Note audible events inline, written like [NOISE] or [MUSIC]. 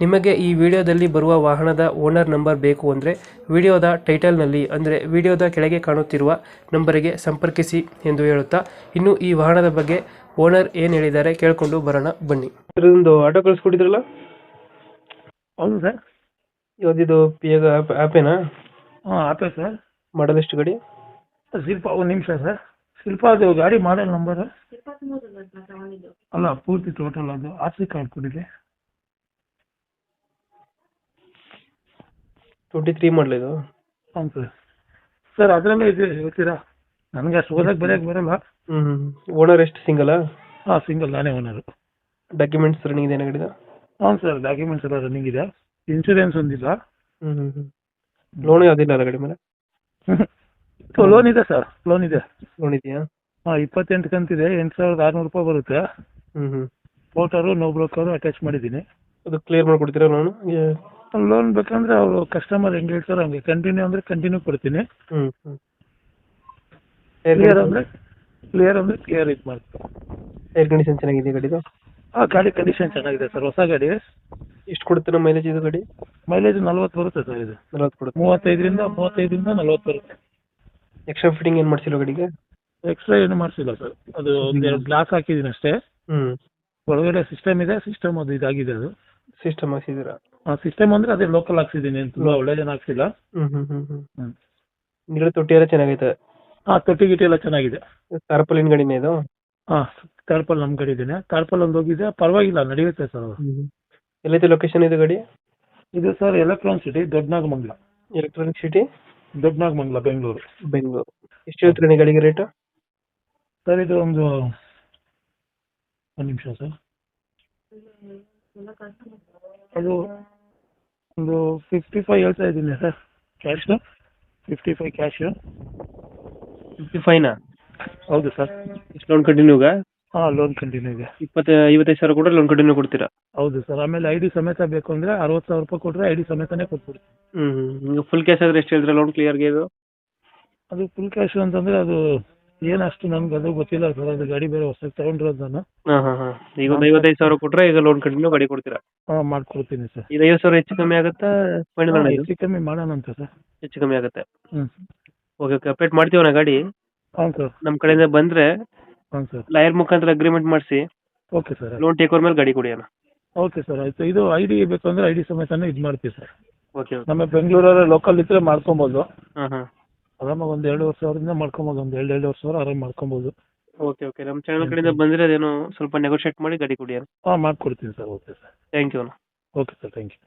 ನಿಮಗೆ ಈ ವಿಡಿಯೋದಲ್ಲಿ ಬರುವ ವಾಹನದ ಓನರ್ ನಂಬರ್ ಬೇಕು ಅಂದರೆ ವಿಡಿಯೋದ ಟೈಟಲ್ನಲ್ಲಿ ಅಂದರೆ ವಿಡಿಯೋದ ಕೆಳಗೆ ಕಾಣುತ್ತಿರುವ ನಂಬರಿಗೆ ಸಂಪರ್ಕಿಸಿ ಎಂದು ಹೇಳುತ್ತಾ ಇನ್ನು ಈ ವಾಹನದ ಬಗ್ಗೆ ಓನರ್ ಏನು ಹೇಳಿದ್ದಾರೆ ಕೇಳಿಕೊಂಡು ಬರೋಣ ಬನ್ನಿ. ಇದೊಂದು ಆಟೋ ಕಳಿಸ್ಕೊಟ್ಟಿದ್ರಲ್ಲ? ಹೌದು ಸರ್. ಇವತ್ತಿದು ಪಿಯಾಗ ಆ್ಯಪೇನಾ ಹಾಂ ಆಪೇ ಸರ್. ಮಾಡಲ್ ಎಷ್ಟು ಗಡಿ? ಶಿಲ್ಪ ಒಂದು ನಿಮಿಷ ಸರ್. ಶಿಲ್ಪ ಅದು ಗಾಡಿ ಮಾಡಲ್ ನಂಬರ್ ಅಲ್ಲ ಪೂರ್ತಿ ಟೋಟಲ್ ಅದು ಆರ್ ಸಿ ಕಾರ್ಡ್ ಕೊಡಿದೆ ಟ್ವೆಂಟಿ ತ್ರೀ ಮಾಡಲ್ ಇದು. ಹ್ಞೂ ಸರ್ ಸರ್ ಅದರಲ್ಲೇ ಇದೆ ಹೇಳ್ತೀರಾ? ನನಗೆ ಅಷ್ಟು ಓದಕ್ಕೆ ಬರೆಯಕ್ಕೆ ಬರಲ್ಲ. ಹ್ಞೂ ಓನರ್ ಎಷ್ಟು ಸಿಂಗಲ್ ಹಾಂ ಸಿಂಗಲ್ ನಾನೇ ಓನರು ಡಾಕ್ಯುಮೆಂಟ್ಸ್ ರನ್ನಿಂಗ್ ಇದೆ ಗಾಡಿದ ಹ್ಞೂ ಸರ್ ಡಾಕ್ಯುಮೆಂಟ್ಸ್ ಎಲ್ಲ ರನ್ನಿಂಗ್ ಇದೆ. ಇನ್ಶೂರೆನ್ಸ್ ಒಂದಿಲ್ಲ. ಹ್ಞೂ ಹ್ಞೂ ಹ್ಞೂ ಲೋನು ಯಾವುದಿಲ್ಲ ಅಲ್ಲ ಗಾಡಿ ಮೇಲೆ [LAUGHS] ಲೋನ್ ಇದೆ ಸರ್ ಲೋನ್ ಇದೆ. ಲೋನ್ ಇದೆಯಾ? ಹಾಂ ಇಪ್ಪತ್ತೆಂಟು ಕಂತಿದೆ ಎಂಟು ಸಾವಿರದ ಆರುನೂರು ರೂಪಾಯಿ ಬರುತ್ತೆ. ಹ್ಞೂ ಹ್ಞೂ ಫೋಟೋರು ನೋ ಬ್ರೋಕರು ಅಟ್ಯಾಚ್ ಮಾಡಿದ್ದೀನಿ. ಅದು ಕ್ಲಿಯರ್ ಮಾಡ್ಕೊಡ್ತೀರಾ ಲೋನು ಲೋನ್ ಬೇಕಂದ್ರೆ ಅವರು ಕಸ್ಟಮರ್ ಹೆಂಗ್ ಹೇಳ್ತಾರೋ ಹಂಗೆ ಕಂಟಿನ್ಯೂ ಅಂದ್ರೆ ಕಂಟಿನ್ಯೂ ಕೊಡ್ತೀನಿ. ಹ್ಮ್ ಕ್ಲಿಯರ್ ಅಂದ್ರೆ ಕ್ಲಿಯರ್ ಅಂದ್ರೆ ಕ್ಲಿಯರ್ ಇದು ಮಾಡ್ತೀನಿ. ಏರ್ ಕಂಡೀಷನ್ ಚೆನ್ನಾಗಿದೆ ಗಾಡಿದು? ಆ ಗಾಡಿ ಕಂಡೀಷನ್ ಚೆನ್ನಾಗಿದೆ ಸರ್ ಹೊಸ ಗಾಡಿ. ಎಷ್ಟು ಕೊಡುತ್ತೆ ನಮ್ಮ ಮೈಲೇಜ್ ಇದು ಗಾಡಿ? ಮೈಲೇಜ್ ನಲ್ವತ್ತು ಬರುತ್ತೆ ಸರ್ ಇದು. ನಲ್ವತ್ತು ಕೊಡುತ್ತೆ. ಮೂವತ್ತೈದರಿಂದ ಮೂವತ್ತೈದರಿಂದ ನಲ್ವತ್ತು ಬರುತ್ತೆ. ಎಕ್ಸ್ಟ್ರಾ ಫಿಟ್ಟಿಂಗ್ ಏನು ಮಾಡ್ಸಿಲ್ಲ ಗಾಡಿಗೆ? ಎಕ್ಸ್ಟ್ರಾ ಏನು ಮಾಡಿಸಿಲ್ಲ ಸರ್. ಅದು ಒಂದೆರಡು ಗ್ಲಾಸ್ ಹಾಕಿದ್ದೀನಿ ಅಷ್ಟೇ. ಹ್ಮ್. ಒಳಗಡೆ ಸಿಸ್ಟಮ್ ಇದೆ ಸಿಸ್ಟಮ್ ಅದು ಇದಾಗಿದೆ ಅದು. ಸಿಸ್ಟಮ್ ಹಾಕ್ಸಿದ್ದೀರಾ? ಸಿಸ್ಟಮ್ ಅಂದ್ರೆ ಅದೇ ಲೋಕಲ್ ಹಾಕ್ಸಿದೀನಿ ತುಂಬಾ ಒಳ್ಳೆ ಒಳ್ಳೇದೇನು ಹಾಕ್ಸಿಲ್ಲ ನೀರು ತೊಟ್ಟಿ ಎಲ್ಲ ಚೆನ್ನಾಗೈತೆ? ಹಾ ತೊಟ್ಟಿ ಗಿಟ್ಟಿ ಎಲ್ಲ ಚೆನ್ನಾಗಿದೆ. ತಾರ್ಪಲಿನ ಗಾಡಿನೇ ಇದು? ಹಾ ತಾರ್ಪಲ್ ನಮ್ ಕಡೆ ಇದ್ದೀನಿ ತಾರ್ಪಲ್ ಒಂದು ಹೋಗಿದೆ ಪರವಾಗಿಲ್ಲ ನಡೆಯುತ್ತೆ ಸರ್ ಎಲ್ಲೈತೆ ಲೊಕೇಶನ್ ಇದು ಗಾಡಿ? ಇದು sir electron city Doddanagamangala electronic city Doddanagamangala Bengaluru. Bengaluru. ಎಷ್ಟು ಹೇಳ್ತೀರಾ ನೀವು ಗಾಡಿಗೆ ರೇಟು ಸರ್ ಇದು ಒಂದು ಒಂದು ನಿಮಿಷ ಸರ್. ಅದು ಒಂದು ಫಿಫ್ಟಿ ಫೈವ್ ಹೇಳ್ತಾ ಇದ್ದೀನಿ sir cash fifty five cash fifty ಫೈನಾ ಹೌದು ಸರ್ ಇಷ್ಟು ಲೋನ್ ಕಂಟಿನ್ಯೂಗ ಹಾಂ ಲೋನ್ ಕಂಟಿನ್ಯೂ ಇದೆ ಇಪ್ಪತ್ತು ಐವತ್ತೈದು ಸಾವಿರ ಕೂಡ ಲೋನ್ ಕಂಟಿನ್ಯೂ ಕೊಡ್ತೀರಾ? ಹೌದು ಸರ್ ಆಮೇಲೆ ಐ ಡಿ ಸಮೇತ ಬೇಕು ಅಂದರೆ ಅರವತ್ತು ಸಾವಿರ ರೂಪಾಯಿ ಕೊಟ್ಟರೆ ಐ ಡಿ ಸಮೇತನೇ ಕೊಟ್ಬಿಡ್ತೀನಿ. ಹ್ಞೂ ಹ್ಞೂ ಫುಲ್ ಕ್ಯಾಶ್ ಆದರೆ ಎಷ್ಟು ಹೇಳಿದ್ರೆ ಲೋನ್ ಕ್ಲಿಯರ್ಗೆ ಇದು? ಅದು ಫುಲ್ ಕ್ಯಾಶ್ ಅಂತಂದರೆ ಅದು ಏನು ಅಷ್ಟು ನಮ್ಗೆ ಅದು ಗೊತ್ತಿಲ್ಲ ಸರ್ ಅದು ಗಾಡಿ ಬೇರೆ ಹೊಸದಾಗಿ ತಗೊಂಡಿರೋದು ನಾನು ಹಾಂ ಹಾಂ ಹಾಂ. ಈಗ ಒಂದು ಐವತ್ತೈದು ಸಾವಿರ ಕೊಟ್ಟರೆ ಈಗ ಲೋನ್ ಕಂಟಿನ್ಯೂ ಗಾಡಿ ಕೊಡ್ತೀರಾ? ಹಾಂ ಮಾಡ್ಕೊಡ್ತೀನಿ ಸರ್. ಇದು ಐವತ್ತು ಸಾವಿರ ಹೆಚ್ಚು ಕಮ್ಮಿ ಆಗುತ್ತಾ? ಫೈನಲ್ ಹೆಚ್ಚು ಕಮ್ಮಿ ಮಾಡೋಣಂತ ಸರ್. ಹೆಚ್ಚು ಕಮ್ಮಿ ಆಗುತ್ತೆ. ಹ್ಞೂ ಓಕೆ ಓಕೆ ಅಪ್ಡೇಟ್ ಮಾಡ್ತೀವಣ್ಣ ಗಾಡಿ? ಹಾಂ ಸರ್. ನಮ್ಮ ಕಡೆಯಿಂದ ಬಂದ್ರೆ ಹಾಂ ಸರ್. ಲಾಯರ್ ಮುಖಾಂತರ ಅಗ್ರಿಮೆಂಟ್ ಮಾಡಿಸಿ. Okay sir loan take over ಮೇಲೆ ಗಾಡಿ ಕೊಡಿ ಅಣ್ಣ ಓಕೆ ಸರ್ ಆಯಿತು. ಇದು ಐ ಡಿ ಬೇಕು ಅಂದರೆ ಐ ಡಿ ಸಮೇತನೇ ಇದು ಮಾಡ್ತೀವಿ ಸರ್. ಓಕೆ ಓಕೆ ನಮ್ಮ ಬೆಂಗಳೂರಲ್ಲಿ ಲೋಕಲ್ ಇದ್ರೆ ಮಾಡ್ಕೊಬೋದು. ಹಾಂ ಹಾಂ. ಆರಾಮಾಗಿ ಒಂದು ಎರಡೂವರೆ ಸಾವಿರದಿಂದ ಮಾಡ್ಕೊಬೋದು ಒಂದು ಎರಡು ಎರಡೂವರೆ ಸಾವಿರ ಆರಾಮ್ ಮಾಡ್ಕೊಬೋದು. ಓಕೆ ಓಕೆ ನಮ್ಮ ಚಾನಲ್ ಕಡೆಯಿಂದ ಬಂದ್ರೆ ಅದೇನು ಸ್ವಲ್ಪ ನೆಗೋಷಿಯೇಟ್ ಮಾಡಿ ಗಾಡಿ ಕೊಡಿ ಹಾಂ ಮಾಡ್ಕೊಡ್ತೀನಿ sir okay sir. Thank you okay sir thank you